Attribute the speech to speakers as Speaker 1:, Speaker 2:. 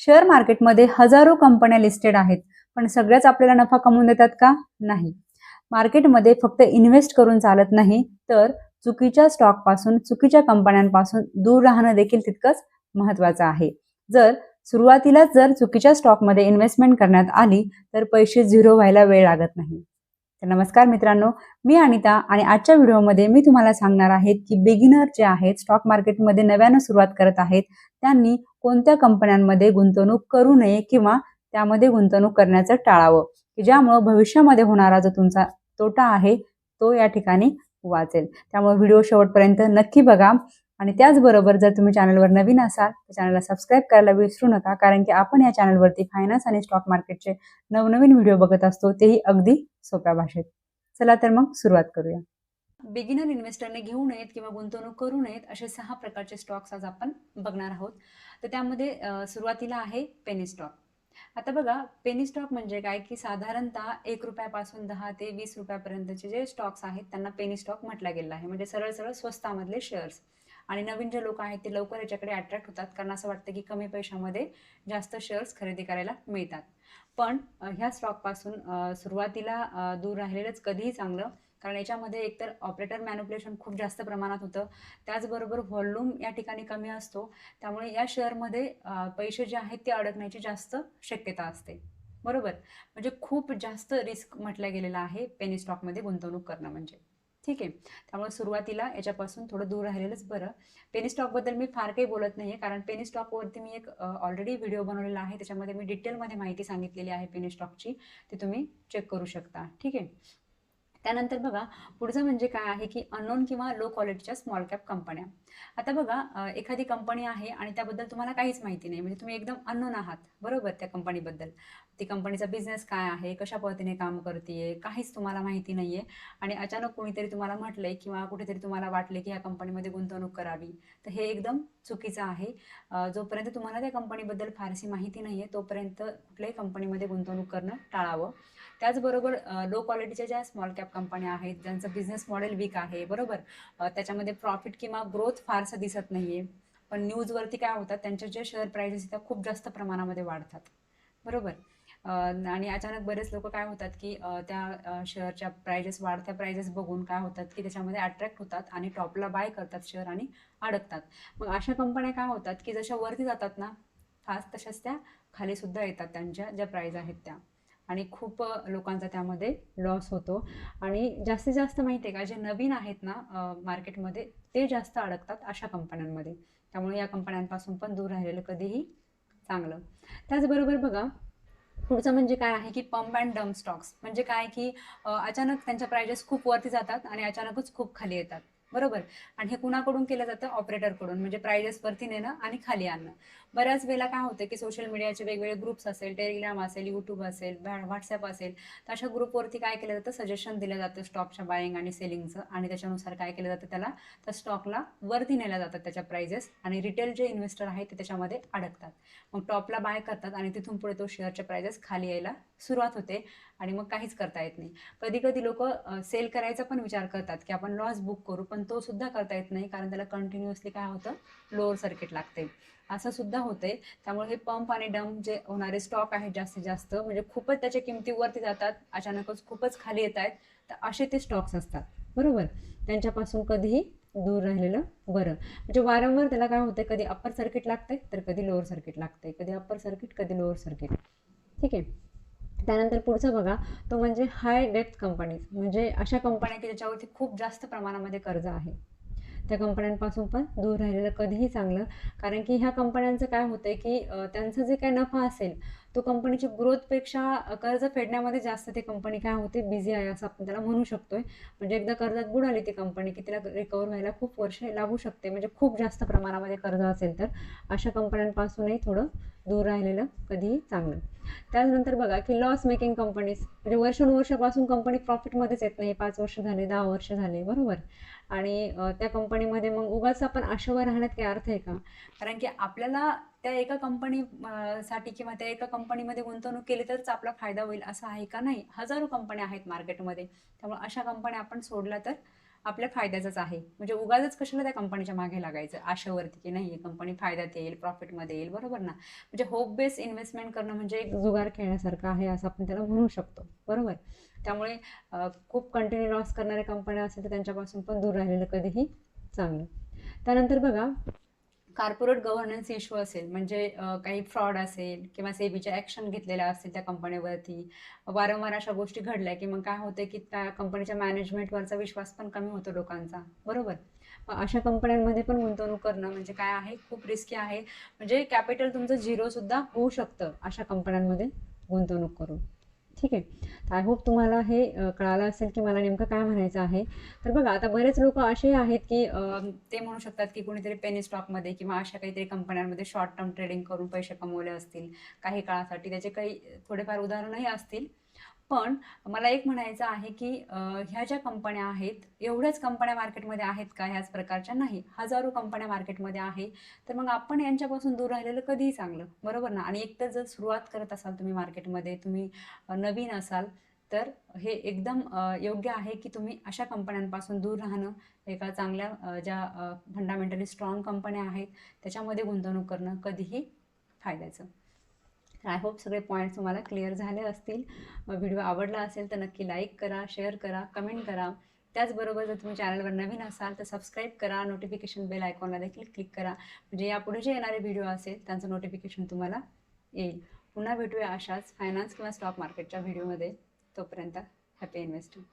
Speaker 1: Share मार्केटमध्ये हजारो कंपन्या लिस्टेड आहेत पण सगळ्याच आपल्याला नफा कमवून देतात का? नाही. मार्केटमध्ये फक्त इन्व्हेस्ट करून चालत नाही तर चुकीच्या स्टॉकपासून चुकीच्या कंपन्यांपासून दूर राहणं देखील तितकंच महत्त्वाचं आहे. जर सुरुवातीलाच जर चुकीच्या स्टॉकमध्ये इन्व्हेस्टमेंट करण्यात आली तर पैसे झिरो व्हायला वेळ लागत नाही. तर नमस्कार मित्रांनो मी अनिता आणि आजच्या व्हिडिओमध्ये मी तुम्हाला सांगणार आहेत की बिगिनर जे आहेत स्टॉक मार्केटमध्ये नव्यानं सुरुवात करत आहेत त्यांनी कोणत्या कंपन्यांमध्ये गुंतवणूक करू नये किंवा त्यामध्ये गुंतवणूक करण्याचं टाळावं की ज्यामुळं भविष्यामध्ये होणारा जो तुमचा तोटा आहे तो या ठिकाणी वाचेल. त्यामुळे व्हिडिओ शेवटपर्यंत नक्की बघा. आणि त्याचबरोबर जर तुम्ही चॅनलवर नवीन असाल तर चॅनलला सबस्क्राईब करायला विसरू नका कारण की आपण या चॅनलवरती फायनान्स आणि स्टॉक मार्केटचे नवनवीन व्हिडिओ बघत असतो तेही अगदी सोप्या भाषेत. चला तर मग सुरुवात करूया. बिगिनर इन्व्हेस्टरने घेऊ नयेत किंवा गुंतवणूक करू नयेत असे सहा प्रकारचे स्टॉक्स आज आपण बघणार आहोत. तर त्यामध्ये सुरुवातीला आहे पेनी स्टॉक आता बघा पेनी स्टॉक म्हणजे काय? की साधारणतः एक रुपयापासून दहा ते वीस रुपयापर्यंतचे जे स्टॉक्स आहेत त्यांना पेनी स्टॉक म्हटला गेला आहे. म्हणजे सरळ सरळ स्वस्तामधले शेअर्स आणि नवीन जे लोक आहेत ते लवकर याच्याकडे अट्रॅक्ट होतात. कारण असं वाटतं की कमी पैशामध्ये जास्त शेअर्स खरेदी करायला मिळतात. पण ह्या स्टॉकपासून सुरुवातीला दूर राहिलेलंच कधीही चांगलं. कारण याच्यामध्ये एकतर ऑपरेटर मॅन्युप्युलेशन खूप जास्त प्रमाणात होतं. त्याचबरोबर व्हॉल्यूम या ठिकाणी कमी असतो. त्यामुळे या शेअरमध्ये पैसे जे आहेत ते अडकण्याची जास्त शक्यता असते. बरोबर? म्हणजे खूप जास्त रिस्क म्हटलं गेलेलं आहे पेनी स्टॉकमध्ये गुंतवणूक करणं म्हणजे. ठीक आहे. त्यामुळे सुरुवातीला याच्यापासून थोडं दूर राहिलेलंच बरं. पेनी स्टॉकबद्दल मी फार काही बोलत नाही आहे कारण पेनी स्टॉकवरती मी एक ऑलरेडी व्हिडिओ बनवलेला आहे. त्याच्यामध्ये मी डिटेलमध्ये माहिती सांगितलेली आहे पेनी स्टॉकची ती तुम्ही चेक करू शकता. ठीक आहे. त्यानंतर बघा पुढचं म्हणजे काय आहे की अननोन किंवा लो क्वालिटीच्या स्मॉल कॅप कंपन्या आता बघा एखादी कंपनी आहे आणि त्याबद्दल तुम्हाला काहीच माहिती नाही. म्हणजे तुम्ही एकदम अननोन आहात. बरोबर? त्या कंपनीबद्दल ती कंपनीचा बिझनेस काय आहे? कशा पद्धतीने काम करते काहीच तुम्हाला माहिती नाही आहे आणि अचानक कोणीतरी तुम्हाला म्हटलंय किंवा कुठेतरी तुम्हाला वाटले की ह्या कंपनीमध्ये गुंतवणूक करावी. तर हे एकदम चुकीचं आहे. जोपर्यंत तुम्हाला त्या कंपनीबद्दल फारशी माहिती नाही आहे तोपर्यंत कुठल्याही कंपनीमध्ये गुंतवणूक करणं टाळावं. त्याचबरोबर लो क्वालिटीच्या ज्या स्मॉल कॅप कंपन्या आहेत ज्यांचं बिझनेस मॉडेल वीक आहे बरोबर? त्याच्यामध्ये प्रॉफिट किंवा ग्रोथ फारसं दिसत नाही आहे पण न्यूजवरती काय होतात त्यांच्या जे शेअर प्राइसेस त्या खूप जास्त प्रमाणामध्ये वाढतात. बरोबर? आणि अचानक बरेच लोक काय होतात की त्या शेअरच्या प्राइजेस वाढत्या प्राइजेस बघून काय होतात की त्याच्यामध्ये अट्रॅक्ट होतात आणि टॉपला बाय करतात शेअर आणि अडकतात. मग अशा कंपन्या काय होतात की जशा वरती जातात ना फास्ट तशाच त्या खाली सुद्धा येतात त्यांच्या ज्या प्राईज आहेत त्या. आणि खूप लोकांचा त्यामध्ये लॉस होतो. आणि जास्तीत जास्त माहिती आहे का जे नवीन आहेत ना मार्केटमध्ये ते जास्त अडकतात अशा कंपन्यांमध्ये त्यामुळे या कंपन्यांपासून पण दूर राहिलेलं कधीही चांगलं. त्याचबरोबर बघा पुढचं म्हणजे काय आहे की पंप अँड डम स्टॉक्स म्हणजे काय की अचानक त्यांच्या प्राइजेस खूप वरती जातात आणि अचानकच खूप खाली येतात. बरोबर? आणि हे कुणाकडून केलं जातं? ऑपरेटरकडून म्हणजे प्राइजेस वरती नेणं आणि खाली आणणं. बऱ्याच वेळेला काय होतं की सोशल मीडियाचे वेगवेगळे ग्रुप्स असेल टेलिग्राम असेल यूट्यूब असेल व्हॉट्सअप असेल तर अशा ग्रुपवरती काय केलं जातं? सजेशन दिलं जातं स्टॉकच्या बायिंग आणि सेलिंगचं आणि त्याच्यानुसार काय केलं जातं त्याला? त्या स्टॉकला वरती नेल्या जातात त्याच्या प्राइजेस आणि रिटेल जे इन्व्हेस्टर आहेत ते त्याच्यामध्ये अडकतात. मग टॉपला बाय करतात आणि तिथून पुढे तो शेअरच्या प्राइजेस खाली यायला सुरुवात होते. आणि मग काहीच करता येत नाही. कधी कधी लोक सेल करायचा पण विचार करतात की आपण लॉस बुक करू पण तो सुद्धा करता येत नाही. कारण त्याला कंटिन्युअसली काय होतं? लोअर सर्किट लागते. असं सुद्धा होते त्यामुळे हे पंप आणि डंप जे होणारे स्टॉक आहेत जास्तीत जास्त म्हणजे खूपच त्याच्या किमतीवरती जातात अचानकच खूपच खाली येत आहेत तर असे ते स्टॉक्स असतात. बरोबर? त्यांच्यापासून कधीही दूर राहिलेलं बरं. म्हणजे वारंवार त्याला काय होतं कधी अप्पर सर्किट लागते तर कधी लोअर सर्किट लागते कधी अप्पर सर्किट कधी लोअर सर्किट ठीक आहे? त्यानंतर पुढचं बघा तो म्हणजे हाय डेप्थ कंपनीज म्हणजे अशा कंपन्या की ज्याच्यावरती खूप जास्त प्रमाणामध्ये कर्ज आहे. त्या कंपन्यांपासून पण दूर राहिलेलं कधीही चांगलं. कारण की ह्या कंपन्यांचं काय होतं आहे की त्यांचं जे काय नफा असेल तो कंपनीची ग्रोथपेक्षा कर्ज फेडण्यामध्ये जास्त ती कंपनी काय होते बिझी आहे असं आपण त्याला म्हणू शकतोय. म्हणजे एकदा कर्जात बुडाली ती कंपनी की तिला रिकवर व्हायला खूप वर्ष लागू शकते. म्हणजे खूप जास्त प्रमाणामध्ये कर्ज असेल तर. अशा कंपन्यांपासूनही थोडं दूर राहिलेलं कधीही चांगलं. त्यानंतर बघा की लॉस मेकिंग कंपनीज म्हणजे वर्षानुवर्षापासून कंपनी प्रॉफिटमध्येच येत नाही. पाच वर्ष झाले दहा वर्ष झाले बरोबर? आणि त्या कंपनीमध्ये मग उगाच आपण आशावर राहण्यात काही अर्थ आहे का? कारण की आपल्याला त्या एका कंपनी साठी किंवा त्या एका कंपनीमध्ये गुंतवणूक केली तरच आपला फायदा होईल असं आहे का नाही? हजारो कंपन्या आहेत मार्केटमध्ये त्यामुळे अशा कंपन्या आपण सोडल्या तर आपल्या फायद्याचंच आहे. म्हणजे उगाच कशाला त्या कंपनीच्या मागे लागायचं? आशावरती की नाही कंपनी फायद्यात येईल प्रॉफिटमध्ये येईल बरोबर ना? म्हणजे होप बेस इन्व्हेस्टमेंट करणं म्हणजे एक जुगार खेळण्यासारखं आहे असं आपण त्याला म्हणू शकतो. बरोबर? त्यामुळे खूप कंटिन्यू लॉस करणाऱ्या कंपन्या असेल तर त्यांच्यापासून पण दूर राहिलेलं कधीही चांगलं. त्यानंतर बघा कॉर्पोरेट गव्हर्नन्स इश्यू असेल म्हणजे काही फ्रॉड असेल किंवा सेबीच्या ॲक्शन घेतलेल्या असतील त्या कंपनीवरती वारंवार अशा गोष्टी घडल्या की मग काय होतं की त्या कंपनीच्या मॅनेजमेंटवरचा विश्वास पण कमी होतो लोकांचा. बरोबर? अशा कंपन्यांमध्ये पण गुंतवणूक करणं म्हणजे काय आहे? खूप रिस्की आहे. म्हणजे कॅपिटल तुमचं झिरोसुद्धा होऊ शकतं अशा कंपन्यांमध्ये गुंतवणूक करून. ठीक आहे. आय होप तुम्हाला हे कळालं असेल की मला नेमकं काय म्हणायचं आहे. तर बघा आता बरेच लोक असे आहेत की ते म्हणू शकतात की कोणीतरी पेनी स्टॉकमध्ये किंवा अशा काहीतरी कंपन्यांमध्ये शॉर्ट टर्म ट्रेडिंग करून पैसे कमवले असतील काही काळासाठी. त्याचे काही थोडेफार उदाहरणही असतील. पण मला एक म्हणायचं आहे की ह्या ज्या कंपन्या आहेत एवढ्याच कंपन्या मार्केटमध्ये आहेत का ह्याच प्रकारच्या? नाही. हजारो कंपन्या मार्केटमध्ये आहे. तर मग आपण यांच्यापासून दूर राहिलेलं कधीही चांगलं. बरोबर ना? आणि एकतर जर सुरुवात करत असाल तुम्ही मार्केटमध्ये तुम्ही नवीन असाल तर हे एकदम योग्य आहे की तुम्ही अशा कंपन्यांपासून दूर राहणं. एका चांगल्या ज्या फंडामेंटली स्ट्रॉंग कंपन्या आहेत त्याच्यामध्ये गुंतवणूक करणं कधीही फायद्याचं. आय होप सगळे पॉईंट्स तुम्हाला क्लिअर झाले असतील. व्हिडिओ आवडला असेल तर नक्की लाईक करा शेअर करा कमेंट करा. त्याचबरोबर जर तुम्ही चॅनलवर नवीन असाल तर सबस्क्राईब करा. नोटिफिकेशन बेल आयकॉनला देखील क्लिक करा. म्हणजे यापुढे जे येणारे व्हिडिओ असेल त्यांचं नोटिफिकेशन तुम्हाला येईल. पुन्हा भेटूया अशाच फायनान्स किंवा स्टॉक मार्केटच्या व्हिडिओमध्ये तोपर्यंत हॅपी इन्व्हेस्टिंग